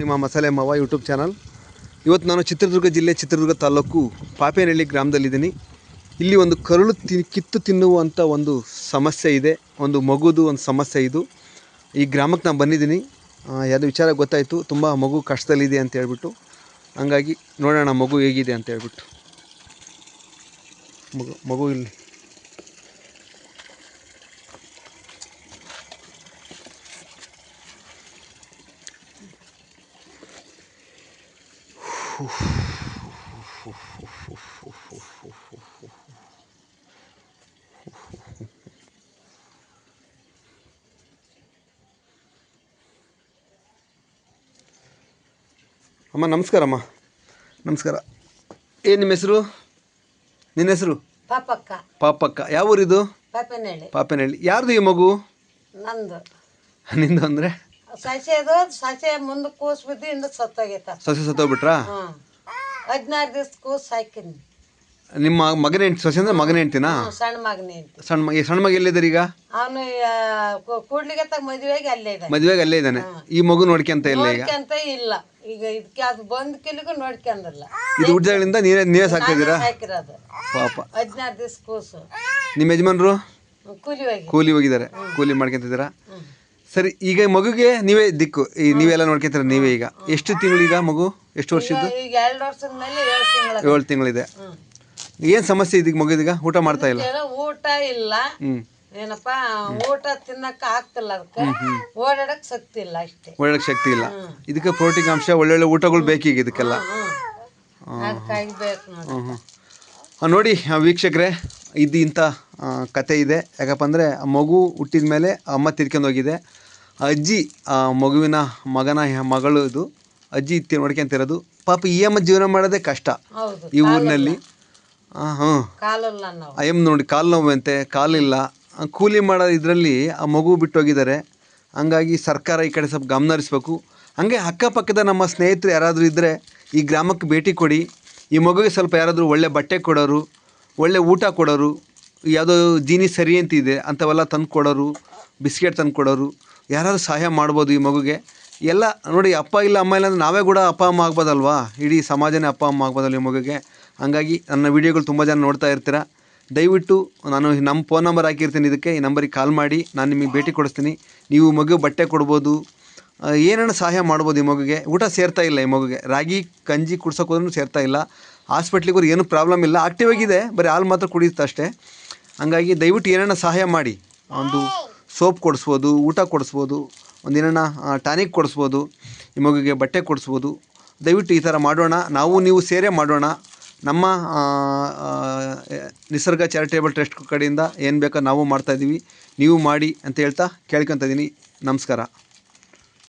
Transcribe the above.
ನಿಮ್ಮ ಮಸಾಲೆ ಮಾವ ಯೂಟ್ಯೂಬ್ ಚಾನಲ್. ಇವತ್ತು ನಾನು ಚಿತ್ರದುರ್ಗ ಜಿಲ್ಲೆ ಚಿತ್ರದುರ್ಗ ತಾಲೂಕು ಪಾಪೇನಹಳ್ಳಿ ಗ್ರಾಮದಲ್ಲಿದ್ದೀನಿ. ಇಲ್ಲಿ ಒಂದು ಕರುಳು ತಿ, ಕಿತ್ತು ತಿನ್ನುವಂಥ ಒಂದು ಸಮಸ್ಯೆ ಇದೆ. ಒಂದು ಮಗುದು ಒಂದು ಸಮಸ್ಯೆ ಇದು. ಈ ಗ್ರಾಮಕ್ಕೆ ನಾನು ಬಂದಿದ್ದೀನಿ. ಯಾವುದು ವಿಚಾರ ಗೊತ್ತಾಯಿತು. ತುಂಬ ಮಗು ಕಷ್ಟದಲ್ಲಿದೆ ಅಂತ ಹೇಳ್ಬಿಟ್ಟು. ಹಂಗಾಗಿ ನೋಡೋಣ ಮಗು ಹೇಗಿದೆ ಅಂತ ಹೇಳ್ಬಿಟ್ಟು. ಮಗು ಮಗು ಇಲ್ಲಿ. ಅಮ್ಮ ನಮಸ್ಕಾರಮ್ಮ ನಮಸ್ಕಾರ. ಏನು ನಿಮ್ಮ ಹೆಸರು? ನಿನ್ನ ಹೆಸರು? ಪಾಪಕ್ಕ. ಪಾಪಕ್ಕ. ಯಾವ ಊರಿದು? ಪಾಪನಹಳ್ಳಿ. ಪಾಪೇನಹಳ್ಳಿ. ಯಾರ್ದು ಈ ಮಗು? ನಂದು. ನಿಂದು ಅಂದರೆ? ಸಸೆದು ಸಸೆ ಮುಂದೆ ಕೂಸ್ ಬಿದ್ದು ಹಿಂದಕ್ಕೆ ಸತ್ತೋಗೈತ. ಸೊಸೆ ಸತ್ತೋಗ್ಬಿಟ್ರಾ? ಹದಿನಾರು ದಿವಸ ಕೂಸ್ ಹಾಕಿನಿ ನಿಮ್ಮ ಮಗನ ಹೆಂಡ್ತಿ ಸಸಿ ಅಂದ್ರೆ ಮಗನ ಹೆಂಡ್ತಿನಾ? ಸಣ್ಣ ಮಗನೇ ಸಣ್ಣ ಮಗ ಸಣ್ಣ ಮಗ ಎಲ್ಲಿದ್ದಾರೆ ಈಗ? ಅವನು ಕೂಡ್ಲಿಗೆ ತಗ ಮದುವೆಗೆ ಅಲ್ಲೇ ಇದೆ ಮದುವೆಗೆ ಅಲ್ಲೇ ಇದ್ದಾನೆ ಈ ಮಗು ನೋಡ್ಕೊಂತ ಇಲ್ಲ ಈಗ? ನೋಡ್ಕೊಂತ ಇಲ್ಲ. ಈಗ ಇದಕ್ಕೆ ಅದು ಬಂದ್ ಕಿಲಿಗೂ ನೋಡ್ಕೊಂಡಲ್ಲ ಇದು ಹುಟ್ಟಿದಾಗಲಿಂದ ನೀರೇ ನೀವೇ ಸಾಕ್ತಾ ಇದ್ದೀರಾ ಸಾಕಿರೋದು. ಪಾಪ. ಹದಿನಾರು ದಿವ್ಸ ಕೂಸು. ನಿಮ್ಮ ಯಜಮಾನ್ರು? ಕೂಲಿ ಹೋಗಿ ಕೂಲಿ ಹೋಗಿದ್ದಾರೆ. ಕೂಲಿ ಮಾಡ್ಕೊಂತಿದ್ದೀರಾ? ಸರಿ ಈಗ ಮಗುಗೆ ನೀವೇ ದಿಕ್ಕು. ಈ ನೀವೆಲ್ಲ ನೋಡ್ಕೊತೀರ ನೀವೇ ಈಗ? ಎಷ್ಟು ತಿಂಗಳೀಗ ಮಗು? ಎಷ್ಟು ವರ್ಷದ್ದು? ಈಗ ಎರಡು ವರ್ಷದ ಮೇಲೆ ಏಳು ತಿಂಗಳ ಏಳು ತಿಂಗಳಿದೆ. ಏನು ಸಮಸ್ಯೆ ಇದೀಗ ಮಗುದೀಗ ಊಟ ಮಾಡ್ತಾ ಇಲ್ಲ? ಊಟ ಇಲ್ಲ. ಹ್ಞೂ ಏನಪ್ಪ ಊಟ ತಿನ್ನಕ್ಕೆ ಆಗ್ತಿಲ್ಲ ಅದಕ್ಕೆ. ಓಡಾಡಕ್ ಶಕ್ತಿ ಇಲ್ಲ ಅಷ್ಟೇ. ಒಳ್ಳೆ ಶಕ್ತಿ ಇಲ್ಲ. ಇದಕ್ಕೆ ಪ್ರೋಟೀನ್ ಅಂಶ ಒಳ್ಳೊಳ್ಳೆ ಊಟಗಳು ಬೇಕೀಗ ಇದಕ್ಕೆಲ್ಲ? ಅದಕ್ಕಾಗಿ ಬೇಕು ನೋಡಿ. ವೀಕ್ಷಕರೇ ಇದು ಇಂಥ ಕತೆ ಇದೆ. ಯಾಕಪ್ಪ ಅಂದರೆ ಆ ಮಗು ಹುಟ್ಟಿದ ಮೇಲೆ ಅಮ್ಮ ತಿರ್ಕೊಂಡು ಹೋಗಿದೆ. ಅಜ್ಜಿ ಆ ಮಗುವಿನ ಮಗನ ಮಗಳು ಇದು. ಅಜ್ಜಿ ತಿ ನೋಡ್ಕೊಂತಿರೋದು ಪಾಪ ಈ ಅಮ್ಮ ಜೀವನ ಮಾಡೋದೇ ಕಷ್ಟ. ಈ ಊರಿನಲ್ಲಿ. ಹಾಂ ಎಂ ನೋಡಿ ಕಾಲು ನೋವಂತೆ ಕಾಲಿಲ್ಲ. ಕೂಲಿ ಮಾಡೋ ಇದರಲ್ಲಿ ಆ ಮಗು ಬಿಟ್ಟು ಹೋಗಿದ್ದಾರೆ ಹಂಗಾಗಿ ಸರ್ಕಾರ ಈ ಕಡೆ ಸ್ವಲ್ಪ ಗಮನ ಹರಿಸ್ಬೇಕು. ಹಾಗೆ ಅಕ್ಕಪಕ್ಕದ ನಮ್ಮ ಸ್ನೇಹಿತರು ಯಾರಾದರೂ ಇದ್ದರೆ ಈ ಗ್ರಾಮಕ್ಕೆ ಭೇಟಿ ಕೊಡಿ. ಈ ಮಗುಗೆ ಸ್ವಲ್ಪ ಯಾರಾದರೂ ಒಳ್ಳೆ ಬಟ್ಟೆ ಕೊಡೋರು ಒಳ್ಳೆ ಊಟ ಕೊಡೋರು ಯಾವುದೋ ಜೀನಿ ಸರಿ ಅಂತ ಇದೆ ಅಂಥವೆಲ್ಲ ತಂದು ಕೊಡೋರು ಬಿಸ್ಕೆಟ್ ತಂದು ಕೊಡೋರು ಯಾರಾದರೂ ಸಹಾಯ ಮಾಡ್ಬೋದು ಈ ಮಗುಗೆ. ಎಲ್ಲ ನೋಡಿ, ಅಪ್ಪ ಇಲ್ಲ, ಅಮ್ಮ ಇಲ್ಲ ಅಂದರೆ ನಾವೇ ಕೂಡ ಅಪ್ಪ, ಅಮ್ಮ ಆಗ್ಬೋದಲ್ವಾ? ಇಡೀ ಸಮಾಜನೇ ಅಪ್ಪ, ಅಮ್ಮ ಆಗ್ಬೋದಲ್ಲ ಈ ಮಗುಗೆ? ಹಂಗಾಗಿ ನನ್ನ ವೀಡಿಯೋಗಳು ತುಂಬ ಜನ ನೋಡ್ತಾ ಇರ್ತೀರ. ದಯವಿಟ್ಟು ನಾನು ನಮ್ಮ ಫೋನ್ ನಂಬರ್ ಹಾಕಿರ್ತೀನಿ ಇದಕ್ಕೆ, ಈ ನಂಬರಿಗೆ ಕಾಲ್ ಮಾಡಿ, ನಾನು ನಿಮಗೆ ಭೇಟಿ ಕೊಡಿಸ್ತೀನಿ. ನೀವು ಮಗು ಬಟ್ಟೆ ಕೊಡ್ಬೋದು ಏನೇನು ಸಹಾಯ ಮಾಡ್ಬೋದು ಈ ಮಗುಗೆ. ಊಟ ಸೇರ್ತಾ ಇಲ್ಲ ಈ ಮಗುಗೆ. ರಾಗಿ, ಕಂಜಿ ಕುಡ್ಸೋಕೆ ಹೋದ್ರೂ ಸೇರ್ತಾ ಇಲ್ಲ. ಹಾಸ್ಪಿಟ್ಲಿಗೆ ಹೋದ್ರೆ ಏನೂ ಪ್ರಾಬ್ಲಮ್ ಇಲ್ಲ. ಆಕ್ಟಿವ್ ಆಗಿದೆ. ಬರೀ ಹಾಲು ಮಾತ್ರ ಕುಡಿಯುತ್ತೆ ಅಷ್ಟೇ. ಹಂಗಾಗಿ ದಯವಿಟ್ಟು ಏನನ್ನ ಸಹಾಯ ಮಾಡಿ. ಒಂದು ಸೋಪ್ ಕೊಡಿಸ್ಬೋದು, ಊಟ ಕೊಡಿಸ್ಬೋದು, ಒಂದು ಏನೇನ ಟಾನಿಕ್ ಕೊಡಿಸ್ಬೋದು, ಈ ಮಗುಗೆ ಬಟ್ಟೆ ಕೊಡಿಸ್ಬೋದು. ದಯವಿಟ್ಟು ಈ ಥರ ಮಾಡೋಣ. ನಾವು ನೀವು ಸೇರೇ ಮಾಡೋಣ. ನಮ್ಮ ನಿಸರ್ಗ ಚಾರಿಟೇಬಲ್ ಟ್ರಸ್ಟ್ ಕಡೆಯಿಂದ ಏನು ಬೇಕೋ ನಾವು ಮಾಡ್ತಾಯಿದ್ದೀವಿ ನೀವು ಮಾಡಿ ಅಂತ ಹೇಳ್ತಾ ಕೇಳ್ಕೊತ ಇದ್ದೀನಿ ನಮಸ್ಕಾರ.